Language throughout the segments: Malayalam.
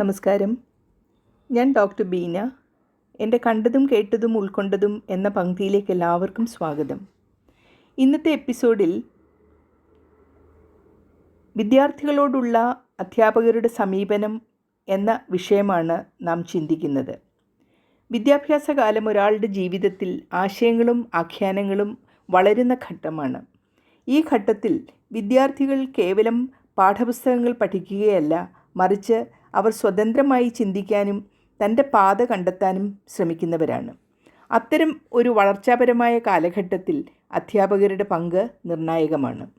നമസ്കാരം. ഞാൻ ഡോക്ടർ ബീന. എന്റെ കണ്ടതും കേട്ടതും ഉൾക്കൊണ്ടതും എന്ന പങ്ക്തിയിലേക്ക് എല്ലാവർക്കും സ്വാഗതം. ഇന്നത്തെ എപ്പിസോഡിൽ വിദ്യാർത്ഥികളോടുള്ള അധ്യാപകരുടെ സമീപനം എന്ന വിഷയമാണ് നാം ചിന്തിക്കുന്നത്. വിദ്യാഭ്യാസ കാലം ഒരാളുടെ ജീവിതത്തിൽ ആശയങ്ങളും ആഖ്യാനങ്ങളും വളരുന്ന ഘട്ടമാണ്. ഈ ഘട്ടത്തിൽ വിദ്യാർത്ഥികൾ കേവലം പാഠപുസ്തകങ്ങൾ പഠിക്കുകയല്ല മറിച്ച് അവർ സ്വതന്ത്രമായി ചിന്തിക്കാനും തന്റെ പാത കണ്ടെത്താനും ശ്രമിക്കുന്നവരാണ്. അത്തരം ഒരു വളർച്ചാപരമായ കാലഘട്ടത്തിൽ അധ്യാപകരുടെ പങ്ക് നിർണായകമാണ്.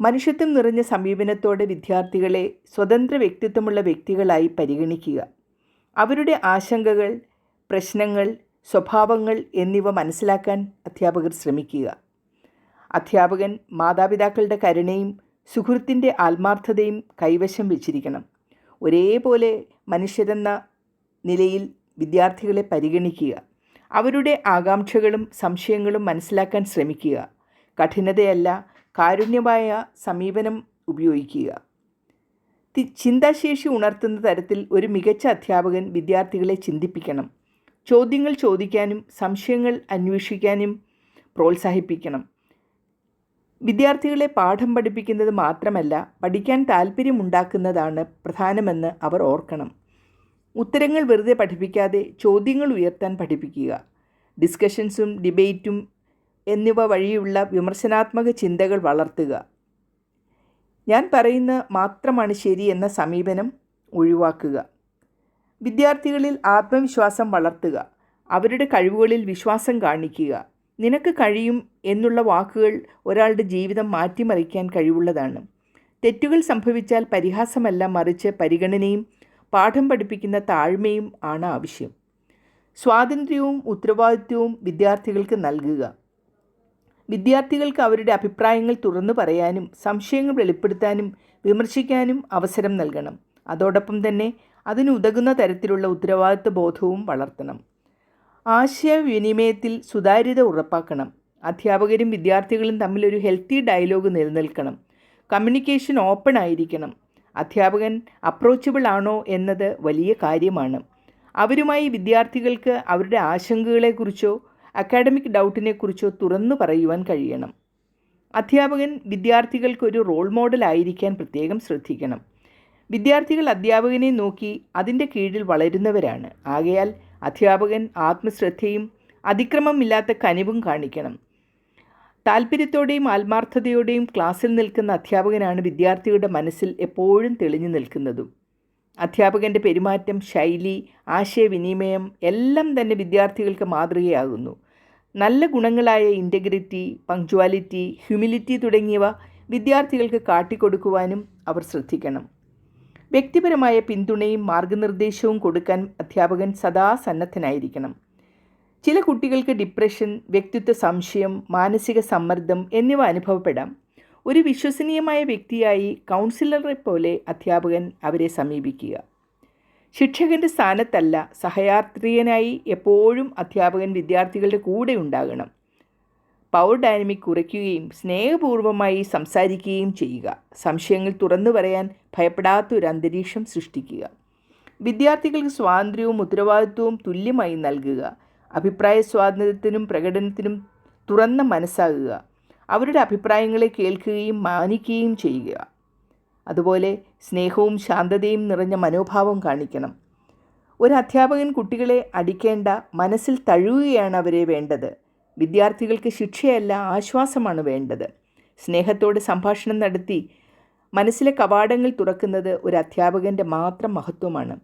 മനുഷ്യത്വം നിറഞ്ഞ സമീപനത്തോടെ വിദ്യാർത്ഥികളെ സ്വതന്ത്ര വ്യക്തിത്വമുള്ള വ്യക്തികളായി പരിഗണിക്കുക. അവരുടെ ആശങ്കകൾ പ്രശ്നങ്ങൾ സ്വഭാവങ്ങൾ എന്നിവ മനസ്സിലാക്കാൻ അധ്യാപകർ ശ്രമിക്കുക. അധ്യാപകൻ മാതാപിതാക്കളുടെ കരുണയും സുഹൃത്തിന്റെ ആത്മാർത്ഥതയും കൈവശം വെച്ചിരിക്കണം. ഒരേപോലെ മനുഷ്യരെന്ന നിലയിൽ വിദ്യാർത്ഥികളെ പരിഗണിക്കുക. അവരുടെ ആകാംക്ഷകളും സംശയങ്ങളും മനസ്സിലാക്കാൻ ശ്രമിക്കുക. കഠിനതയല്ല കാരുണ്യമായ സമീപനം ഉപയോഗിക്കുക. ചിന്താശേഷി ഉണർത്തുന്ന തരത്തിൽ ഒരു മികച്ച അധ്യാപകൻ വിദ്യാർത്ഥികളെ ചിന്തിപ്പിക്കണം. ചോദ്യങ്ങൾ ചോദിക്കാനും സംശയങ്ങൾ അന്വേഷിക്കാനും പ്രോത്സാഹിപ്പിക്കണം. വിദ്യാർത്ഥികളെ പാഠം പഠിപ്പിക്കുന്നത് മാത്രമല്ല പഠിക്കാൻ താല്പര്യമുണ്ടാക്കുന്നതാണ് പ്രധാനമെന്ന് അവർ ഓർക്കണം. ഉത്തരങ്ങൾ വെറുതെ പഠിപ്പിക്കാതെ ചോദ്യങ്ങൾ ഉയർത്താൻ പഠിപ്പിക്കുക. ഡിസ്കഷൻസും ഡിബേറ്റും എന്നിവ വഴിയുള്ള വിമർശനാത്മക ചിന്തകൾ വളർത്തുക. ഞാൻ പറയുന്ന മാത്രമാണ് ശരി എന്ന സമീപനം ഒഴിവാക്കുക. വിദ്യാർത്ഥികളിൽ ആത്മവിശ്വാസം വളർത്തുക. അവരുടെ കഴിവുകളിൽ വിശ്വാസം കാണിക്കുക. നിനക്ക് കഴിയും എന്നുള്ള വാക്കുകൾ ഒരാളുടെ ജീവിതം മാറ്റിമറിക്കാൻ കഴിവുള്ളതാണ്. തെറ്റുകൾ സംഭവിച്ചാൽ പരിഹാസമല്ല മറിച്ച് പരിഗണനയും പാഠം പഠിപ്പിക്കുന്ന താഴ്മയും ആണ് ആവശ്യം. സ്വാതന്ത്ര്യവും ഉത്തരവാദിത്വവും വിദ്യാർത്ഥികൾക്ക് നൽകുക. വിദ്യാർത്ഥികൾക്ക് അവരുടെ അഭിപ്രായങ്ങൾ തുറന്നു പറയാനും സംശയങ്ങൾ വെളിപ്പെടുത്താനും വിമർശിക്കാനും അവസരം നൽകണം. അതോടൊപ്പം തന്നെ അതിനുതകുന്ന തരത്തിലുള്ള ഉത്തരവാദിത്വ ബോധവും വളർത്തണം. ആശയവിനിമയത്തിൽ സുതാര്യത ഉറപ്പാക്കണം. അധ്യാപകരും വിദ്യാർത്ഥികളും തമ്മിലൊരു ഹെൽത്തി ഡയലോഗ് നിലനിൽക്കണം. കമ്മ്യൂണിക്കേഷൻ ഓപ്പൺ ആയിരിക്കണം. അധ്യാപകൻ അപ്രോച്ചബിൾ ആണോ എന്നത് വലിയ കാര്യമാണ്. അവരുമായി വിദ്യാർത്ഥികൾക്ക് അവരുടെ ആശങ്കകളെക്കുറിച്ചോ അക്കാഡമിക് ഡൗട്ടിനെക്കുറിച്ചോ തുറന്നു പറയുവാൻ കഴിയണം. അധ്യാപകൻ വിദ്യാർത്ഥികൾക്ക് ഒരു റോൾ മോഡൽ ആയിരിക്കാൻ പ്രത്യേകം ശ്രദ്ധിക്കണം. വിദ്യാർത്ഥികൾ അധ്യാപകനെ നോക്കി അതിന്റെ കീഴിൽ വളരുന്നവരാണ്. ആകയാൽ അധ്യാപകൻ ആത്മശ്രദ്ധയും അതിക്രമമില്ലാത്ത കനിവും കാണിക്കണം. താല്പര്യത്തോടെയും ആത്മാർത്ഥതയോടെയും ക്ലാസ്സിൽ നിൽക്കുന്ന അധ്യാപകനാണ് വിദ്യാർത്ഥിയുടെ മനസ്സിൽ എപ്പോഴും തെളിഞ്ഞു നിൽക്കുന്നതും. അധ്യാപകന്റെ പെരുമാറ്റം ശൈലി ആശയവിനിമയം എല്ലാം തന്നെ വിദ്യാർത്ഥികൾക്ക് മാതൃകയാകുന്നു. നല്ല ഗുണങ്ങളായ ഇന്റഗ്രിറ്റി പങ്ക്ച്വാലിറ്റി ഹ്യൂമിലിറ്റി തുടങ്ങിയവ വിദ്യാർത്ഥികൾക്ക് കാട്ടിക്കൊടുക്കുവാനും അവർ ശ്രദ്ധിക്കണം. വ്യക്തിപരമായ പിന്തുണയും മാർഗനിർദ്ദേശവും കൊടുക്കാൻ അധ്യാപകൻ സദാ സന്നദ്ധനായിരിക്കണം. ചില കുട്ടികൾക്ക് ഡിപ്രഷൻ വ്യക്തിത്വ സംശയം മാനസിക സമ്മർദ്ദം എന്നിവ അനുഭവപ്പെടാം. ഒരു വിശ്വസനീയമായ വ്യക്തിയായി കൗൺസിലറെ പോലെ അധ്യാപകൻ അവരെ സമീപിക്കുക. ശിക്ഷകന്റെ സ്ഥാനത്തല്ല സഹയാത്രികനായി എപ്പോഴും അധ്യാപകൻ വിദ്യാർത്ഥികളുടെ കൂടെ ഉണ്ടാകണം. പവർ ഡൈനമിക് കുറയ്ക്കുകയും സ്നേഹപൂർവമായി സംസാരിക്കുകയും ചെയ്യുക. സംശയങ്ങൾ തുറന്നു പറയാൻ ഭയപ്പെടാത്ത ഒരു അന്തരീക്ഷം സൃഷ്ടിക്കുക. വിദ്യാർത്ഥികൾക്ക് സ്വാതന്ത്ര്യവും ഉത്തരവാദിത്വവും തുല്യമായി നൽകുക. അഭിപ്രായ സ്വാതന്ത്ര്യത്തിനും പ്രകടനത്തിനും തുറന്ന മനസ്സാകുക. അവരുടെ അഭിപ്രായങ്ങളെ കേൾക്കുകയും മാനിക്കുകയും ചെയ്യുക. അതുപോലെ സ്നേഹവും ശാന്തതയും നിറഞ്ഞ മനോഭാവം കാണിക്കണം. ഒരു അധ്യാപകൻ കുട്ടികളെ അടിക്കേണ്ട മനസ്സിൽ തഴുകുകയാണ് അവരെ വേണ്ടത്. വിദ്യാർത്ഥികൾക്ക് ശിക്ഷയല്ല ആശ്വാസമാണ് വേണ്ടത്. സ്നേഹത്തോട് സംഭാഷണം നടത്തി മനസ്സിലെ കവാടങ്ങൾ തുറക്കുന്നത് ഒരു അധ്യാപകന്റെ മാത്രം മഹത്വമാണ്.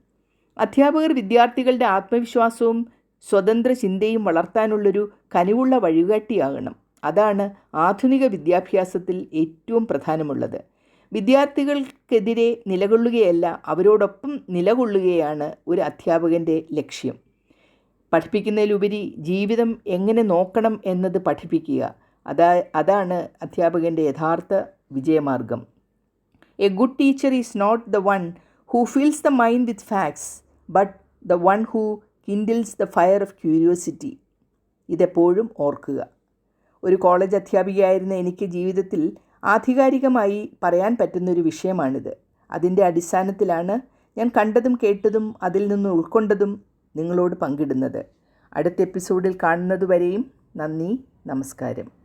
അധ്യാപകർ വിദ്യാർത്ഥികളുടെ ആത്മവിശ്വാസവും സ്വതന്ത്ര ചിന്തയും വളർത്താനുള്ളൊരു കനിവുള്ള വഴികാട്ടിയാകണം. അതാണ് ആധുനിക വിദ്യാഭ്യാസത്തിൽ ഏറ്റവും പ്രധാനമുള്ളത്. വിദ്യാർത്ഥികൾക്കെതിരെ നിലകൊള്ളുകയല്ല അവരോടൊപ്പം നിലകൊള്ളുകയാണ് ഒരു അധ്യാപകന്റെ ലക്ഷ്യം. പഠിപ്പിക്കുന്നതിലുപരി ജീവിതം എങ്ങനെ നോക്കണം എന്നത് പഠിപ്പിക്കുക. അതാ അതാണ് അധ്യാപകന്റെ യഥാർത്ഥ വിജയമാർഗം. A good teacher is not the one who fills the mind with facts but the one who kindles the fire of curiosity ഇതെപ്പോഴും ഓർക്കുക. ഒരു കോളേജ് അധ്യാപികയായിരുന്ന എനിക്ക് ജീവിതത്തിൽ ആധികാരികമായി പറയാൻ പറ്റുന്നൊരു വിഷയമാണിത്. അതിന്റെ അടിസ്ഥാനത്തിലാണ് ഞാൻ കണ്ടതും കേട്ടതും അതിൽ നിന്ന് ഉൾക്കൊണ്ടതും നിങ്ങളോട് പങ്കിടുന്നത്. അടുത്ത എപ്പിസോഡിൽ കാണുന്നതുവരെയും നന്ദി നമസ്കാരം.